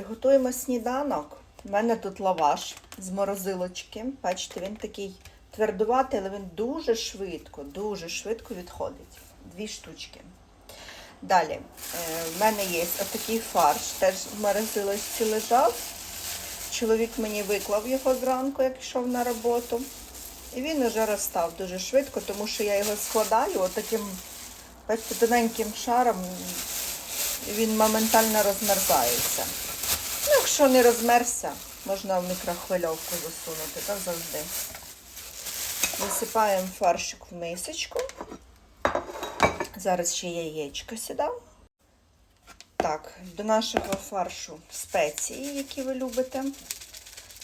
Приготуємо сніданок. У мене тут лаваш з морозилочки. Бачите, він такий твердуватий, але він дуже швидко, дуже швидко відходить. Дві штучки. Далі, е, в мене є отакий фарш, теж в морозилочці лежав. Чоловік мені виклав його зранку, як йшов на роботу. І він уже розстав дуже швидко, тому що я його складаю отаким бачите, тоненьким шаром, він моментально розмерзається. Якщо не розмерзся, можна в мікрохвильовку засунути, так завжди. Висипаємо фаршик в мисочку. Зараз ще яєчко сідам. Так, до нашого фаршу спеції, які ви любите.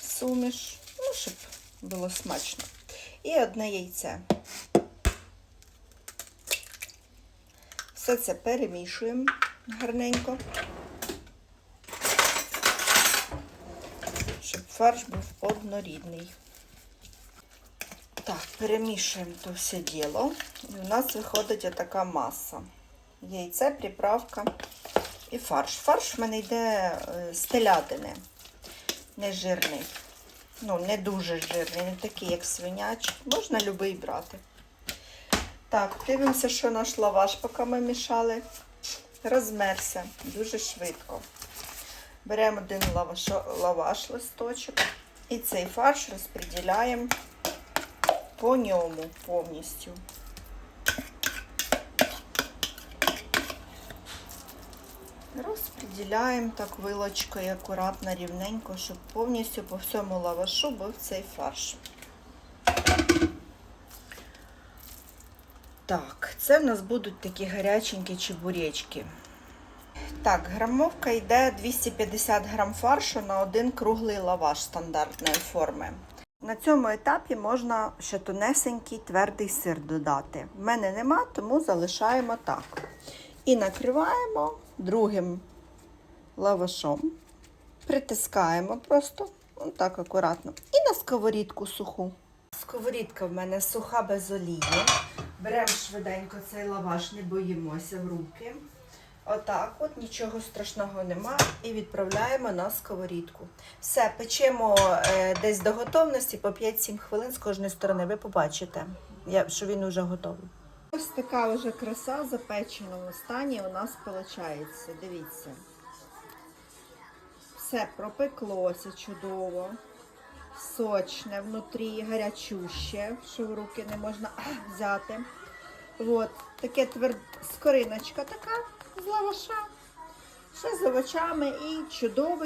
Суміш, ну, щоб було смачно. І одне яйце. Все це перемішуємо гарненько, щоб фарш був однорідний. Так, перемішуємо то все діло. І у нас виходить отака маса. Яйце, приправка і фарш. Фарш в мене йде е, з телятини, не жирний. Ну, не дуже жирний, не такий, як свинячий. Можна любий брати. Так, дивимося, що наш лаваш, поки ми мішали, розмерся дуже швидко. Беремо один лаваш, лаваш листочок і цей фарш розподіляємо по ньому повністю. Розподіляємо так вилочкою акуратно, рівненько, щоб повністю по всьому лавашу був цей фарш. Так, це в нас будуть такі гаряченькі чебуречки. Так, грамовка йде 250 грам фаршу на один круглий лаваш стандартної форми. На цьому етапі можна ще тонесенький твердий сир додати. В мене нема, тому залишаємо так. І накриваємо другим лавашом. Притискаємо просто, так акуратно. І на сковорідку суху. Сковорідка в мене суха без олії. Беремо швиденько цей лаваш, не боїмося в руки. Отак, от нічого страшного нема. І відправляємо на сковорідку. Все, печемо е, десь до готовності по 5-7 хвилин з кожної сторони. Ви побачите, що він вже готовий. Ось така вже краса в запеченому стані у нас виходить. Дивіться. Все пропеклося чудово. Сочне внутрі, гарячуще, що в руки не можна взяти. От, таке тверд... скориночка така з лаваша. Ще з овочами і чудовий.